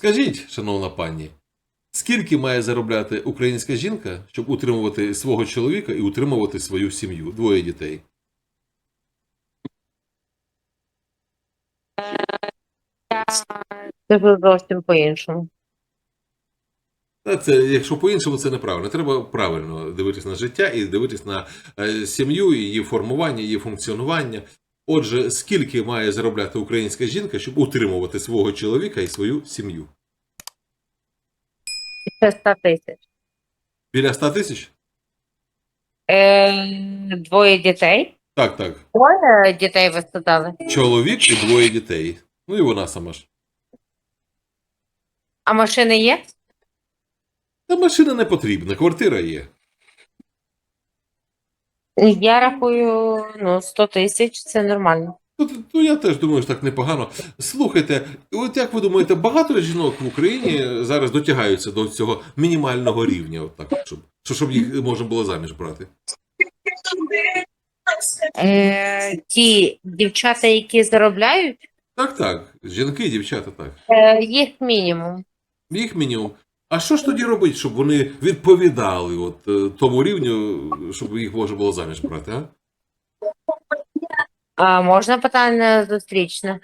Скажіть, шановна пані, скільки має заробляти українська жінка, щоб утримувати свого чоловіка і утримувати свою сім'ю, двоє дітей? Це вже зовсім по-іншому. Це, якщо по-іншому, це неправильно. Треба правильно дивитись на життя і дивитись на е, сім'ю, її формування, її функціонування. Отже, скільки має заробляти українська жінка, щоб утримувати свого чоловіка і свою сім'ю? Це 100 тисяч. Біля 100 тисяч? Е, двоє дітей. Так, так. Двоє дітей ви сказали. Чоловік і двоє дітей. Ну і вона сама ж. А машини є? Та машина не потрібна, квартира є. Я рахую, ну, 100 тисяч це нормально. Ну, ну, я теж думаю, що так непогано. Слухайте, от як ви думаєте, багато жінок в Україні зараз дотягаються до цього мінімального рівня, от так, щоб, щоб їх можна було заміж брати? Е, ті дівчата, які заробляють, Так, так. Жінки, дівчата, так. е, їх мінімум. Їх мінімум. А що ж тоді робити, щоб вони відповідали от, е, тому рівню, щоб їх можна було заміж брати, а? А можна питання зустрічне?